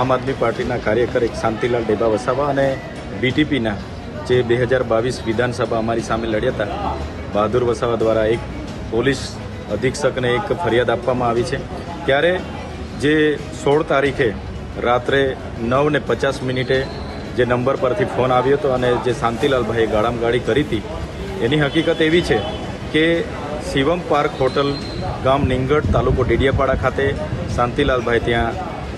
આમ આદમી પાર્ટીના કાર્યકર એક શાંતિલાલ ડેબા વસાવા અને બીટીપીના જે બે હજાર બાવીસ વિધાનસભા અમારી સામે લડ્યા હતા, બહાદુર વસાવા દ્વારા એક પોલીસ અધિક્ષકને એક ફરિયાદ આપવામાં આવી છે. ત્યારે જે સોળ તારીખે રાત્રે નવ ને પચાસ મિનિટે જે નંબર પરથી ફોન આવ્યો હતો અને જે શાંતિલાલભાઈએ ગાળામગાળી કરી હતી, એની હકીકત એવી છે કે શિવમ પાર્ક હોટલ ગામ નિંગડ તાલુકો ડેડિયાપાડા ખાતે શાંતિલાલભાઈ ત્યાં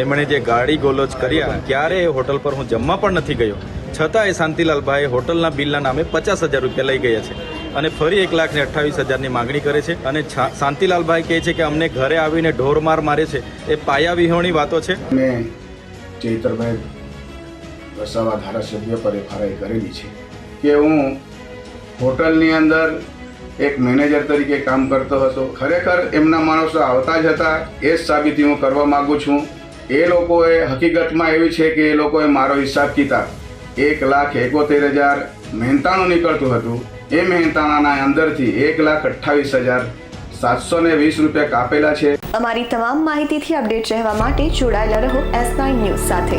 એમણે જે ગાડી ગોલોચ કર્યા, ક્યારે એ હોટલ પર હું જમવા પણ નથી ગયો. છતાં એ શાંતિલાલભાઈ હોટલના બિલના નામે પચાસ હજાર રૂપિયા લઈ ગયા છે અને ફરી એક લાખ ને અઠ્ઠાવીસ હજારની માગણી કરે છે અને શાંતિલાલભાઈ કહે છે કે અમને ઘરે આવીને ઢોરમાર મારે છે. એ પાયા વિહોણી વાતો છે. મેં ચૈતરભાઈ વસાવા ધારાસભ્ય પર એફઆરઆઈ કરેલી છે કે હું હોટલની અંદર એક મેનેજર તરીકે કામ કરતો હતો. ખરેખર એમના માણસો આવતા જ હતા. એ જ સાબિતી હું કરવા માગું છું. એ લોકોએ હકીકતમાં એવી છે કે એ લોકોએ મારો હિસાબ કિતાબ એક લાખ એકોતેર હજાર મહેનતાણું નીકળતું હતું. એ મહેનતાણાના અંદરથી એક લાખ અઠ્ઠાવીસ હજાર સાતસો ને વીસ રૂપિયા કાપેલા છે. અમારી તમામ માહિતીથી અપડેટ રહેવા માટે જોડાયેલા રહો એસ નાઇન ન્યૂઝ સાથે.